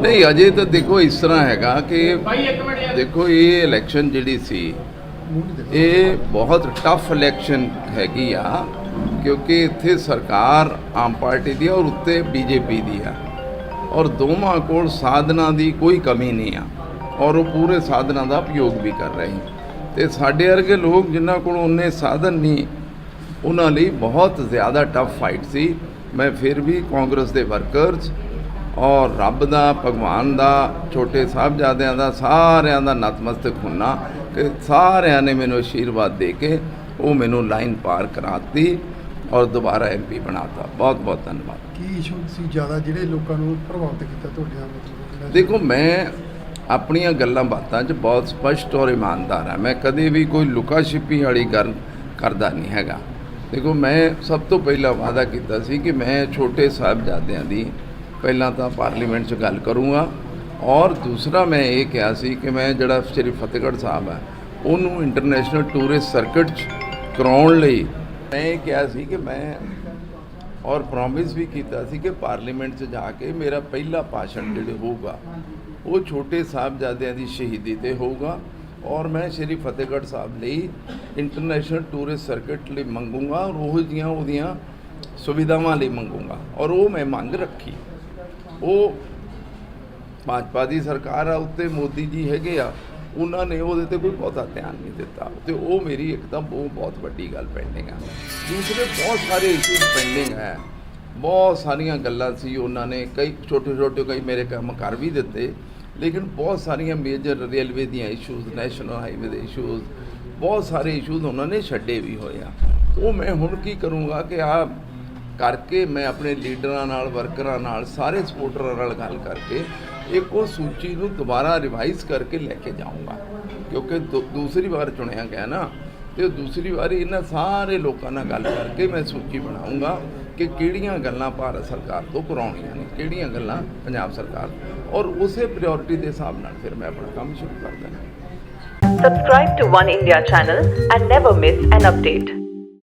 ਨਹੀਂ ਅਜੇ ਤਾਂ ਦੇਖੋ ਇਸ ਤਰ੍ਹਾਂ ਹੈਗਾ ਕਿ ਦੇਖੋ ਇਹ ਇਲੈਕਸ਼ਨ ਜਿਹੜੀ ਸੀ ਇਹ ਬਹੁਤ ਟਫ ਇਲੈਕਸ਼ਨ ਹੈਗੀ ਆ ਕਿਉਂਕਿ ਇੱਥੇ ਸਰਕਾਰ ਆਮ ਪਾਰਟੀ ਦੀ ਆ ਔਰ ਉੱਤੇ ਬੀਜੇਪੀ ਦੀ ਆ। ਔਰ ਦੋਵਾਂ ਕੋਲ ਸਾਧਨਾਂ ਦੀ ਕੋਈ ਕਮੀ ਨਹੀਂ ਆ ਔਰ ਉਹ ਪੂਰੇ ਸਾਧਨਾਂ ਦਾ ਉਪਯੋਗ ਵੀ ਕਰ ਰਹੇ ਤੇ ਸਾਡੇ ਵਰਗੇ ਲੋਕ ਜਿਨ੍ਹਾਂ ਕੋਲ ਉਹਨੇ ਸਾਧਨ ਨਹੀਂ ਉਹਨਾਂ ਲਈ ਬਹੁਤ ਜ਼ਿਆਦਾ ਟਫ ਫਾਈਟ ਸੀ। ਮੈਂ ਫਿਰ ਵੀ ਕਾਂਗਰਸ ਦੇ ਵਰਕਰਸ ਔਰ ਰੱਬ ਦਾ ਭਗਵਾਨ ਦਾ ਛੋਟੇ ਸਾਹਿਬਜ਼ਾਦਿਆਂ ਦਾ ਸਾਰਿਆਂ ਦਾ ਨਤਮਸਤਕ ਹੁੰਨਾ ਕਿ ਸਾਰਿਆਂ ਨੇ ਮੈਨੂੰ ਆਸ਼ੀਰਵਾਦ ਦੇ ਕੇ ਉਹ ਮੈਨੂੰ ਲਾਈਨ ਪਾਰ ਕਰਾਤੀ ਔਰ ਦੁਬਾਰਾ ਐਮਪੀ ਬਣਾਤਾ। ਬਹੁਤ ਬਹੁਤ ਧੰਨਵਾਦ। ਕੀ ਇਸ਼ੂ ਸੀ ਜ਼ਿਆਦਾ ਜਿਹੜੇ ਲੋਕਾਂ ਨੂੰ ਪ੍ਰਭਾਵਿਤ ਕੀਤਾ ਤੁਹਾਡੇ ਮਤਲਬ ਦੇਖੋ ਮੈਂ ਆਪਣੀਆਂ ਗੱਲਾਂ ਬਾਤਾਂ 'ਚ ਬਹੁਤ ਸਪਸ਼ਟ ਔਰ ਇਮਾਨਦਾਰ ਹਾਂ। ਮੈਂ ਕਦੇ ਵੀ ਕੋਈ ਲੁਕਾ ਛਿਪੀ ਵਾਲੀ ਗੱਲ ਕਰਦਾ ਨਹੀਂ ਹੈਗਾ। ਦੇਖੋ ਮੈਂ ਸਭ ਤੋਂ ਪਹਿਲਾਂ ਵਾਅਦਾ ਕੀਤਾ ਸੀ ਕਿ ਮੈਂ ਛੋਟੇ ਸਾਹਿਬਜ਼ਾਦਿਆਂ ਦੀ ਪਹਿਲਾਂ ਤਾਂ ਪਾਰਲੀਮੈਂਟ 'ਚ ਗੱਲ ਕਰੂੰਗਾ। ਔਰ ਦੂਸਰਾ ਮੈਂ ਇਹ ਕਿਹਾ ਸੀ ਕਿ ਮੈਂ ਜਿਹੜਾ ਸ਼੍ਰੀ ਫਤਿਹਗੜ੍ਹ ਸਾਹਿਬ ਹੈ, ਉਹਨੂੰ ਇੰਟਰਨੈਸ਼ਨਲ ਟੂਰਿਸਟ ਸਰਕਟ 'ਚ ਕਰਾਉਣ ਲਈ ਮੈਂ ਇਹ ਕਿਹਾ ਸੀ ਕਿ ਮੈਂ ਔਰ ਪ੍ਰੋਮਿਸ ਵੀ ਕੀਤਾ ਸੀ ਕਿ ਪਾਰਲੀਮੈਂਟ 'ਚ ਜਾ ਕੇ ਮੇਰਾ ਪਹਿਲਾ ਭਾਸ਼ਣ ਜਿਹੜੇ ਹੋਊਗਾ, ਉਹ ਛੋਟੇ ਸਾਹਿਬਜ਼ਾਦਿਆਂ ਦੀ ਸ਼ਹੀਦੀ ਤੇ ਹੋਊਗਾ। ਔਰ ਮੈਂ ਸ਼੍ਰੀ ਫਤਿਹਗੜ੍ਹ ਸਾਹਿਬ ਲਈ ਇੰਟਰਨੈਸ਼ਨਲ ਟੂਰਿਸਟ ਸਰਕਟ ਲਈ ਮੰਗੂੰਗਾ ਔਰ ਉਹ ਜੀਆਂ ਉਹਦੀਆਂ ਸੁਵਿਧਾਵਾਂ ਲਈ ਮੰਗੂੰਗਾ। ਔਰ ਉਹ ਮੈਂ ਮੰਗ ਰੱਖੀ। ਉਹ ਭਾਜਪਾ ਦੀ ਸਰਕਾਰ ਆ, ਉੱਤੇ ਮੋਦੀ ਜੀ ਹੈਗੇ ਆ, ਉਹਨਾਂ ਨੇ ਉਹਦੇ ਤੇ ਕੋਈ ਬਹੁਤਾ ਧਿਆਨ ਨਹੀਂ ਦਿੱਤਾ। ਤੇ ਉਹ ਮੇਰੀ ਇੱਕਦਮ ਉਹ ਬਹੁਤ ਵੱਡੀ ਗੱਲ ਪੈਂਡਿੰਗ ਆ। ਦੂਸਰੇ ਬਹੁਤ ਸਾਰੇ ਇਸ਼ੂਜ਼ ਪੈਂਡਿੰਗ ਹੈ। ਬਹੁਤ ਸਾਰੀਆਂ ਗੱਲਾਂ ਸੀ ਉਹਨਾਂ ਨੇ, ਕਈ ਛੋਟੇ ਛੋਟੇ ਕਈ ਮੇਰੇ ਕੰਮ ਕਰ ਵੀ ਦਿੱਤੇ, ਲੇਕਿਨ ਬਹੁਤ ਸਾਰੀਆਂ ਮੇਜਰ ਰੇਲਵੇ ਦੀਆਂ ਇਸ਼ੂਜ਼ ਨੈਸ਼ਨਲ ਹਾਈਵੇ ਦੇ ਇਸ਼ੂਜ਼ ਬਹੁਤ ਸਾਰੇ ਇਸ਼ੂਜ਼ ਉਹਨਾਂ ਨੇ ਛੱਡੇ ਵੀ ਹੋਏ ਆ। ਉਹ ਮੈਂ ਹੁਣ ਕੀ ਕਰੂੰਗਾ ਕਿ ਆ ਕਰਕੇ ਮੈਂ ਆਪਣੇ ਲੀਡਰਾਂ ਨਾਲ, ਵਰਕਰਾਂ ਨਾਲ, ਸਾਰੇ ਸਪੋਰਟਰਾਂ ਨਾਲ ਗੱਲ ਕਰਕੇ ਇੱਕ ਉਹ ਸੂਚੀ ਨੂੰ ਦੁਬਾਰਾ ਰਿਵਾਈਜ਼ ਕਰਕੇ ਲੈ ਕੇ ਜਾਊਂਗਾ। ਕਿਉਂਕਿ ਦੂ- ਦੂਸਰੀ ਵਾਰ ਚੁਣਿਆ ਗਿਆ ਨਾ, ਤੇ ਦੂਸਰੀ ਵਾਰੀ ਇਹਨਾਂ ਸਾਰੇ ਲੋਕਾਂ ਨਾਲ ਗੱਲ ਕਰਕੇ ਮੈਂ ਸੂਚੀ ਬਣਾਉਂਗਾ ਕਿ ਕਿਹੜੀਆਂ ਗੱਲਾਂ ਭਾਰਤ ਸਰਕਾਰ ਤੋਂ ਕਰਾਉਣੀਆਂ ਨੇ, ਕਿਹੜੀਆਂ ਗੱਲਾਂ ਪੰਜਾਬ ਸਰਕਾਰ ਔਰ ਉਸੇ ਪ੍ਰਾਇੋਰਟੀ ਦੇ ਹਿਸਾਬ ਨਾਲ ਫਿਰ ਮੈਂ ਆਪਣਾ ਕੰਮ ਸ਼ੁਰੂ ਕਰ ਦੇਣਾ। Subscribe to One India channel and never miss an update.